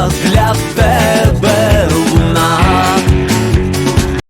ранкових. Для тебе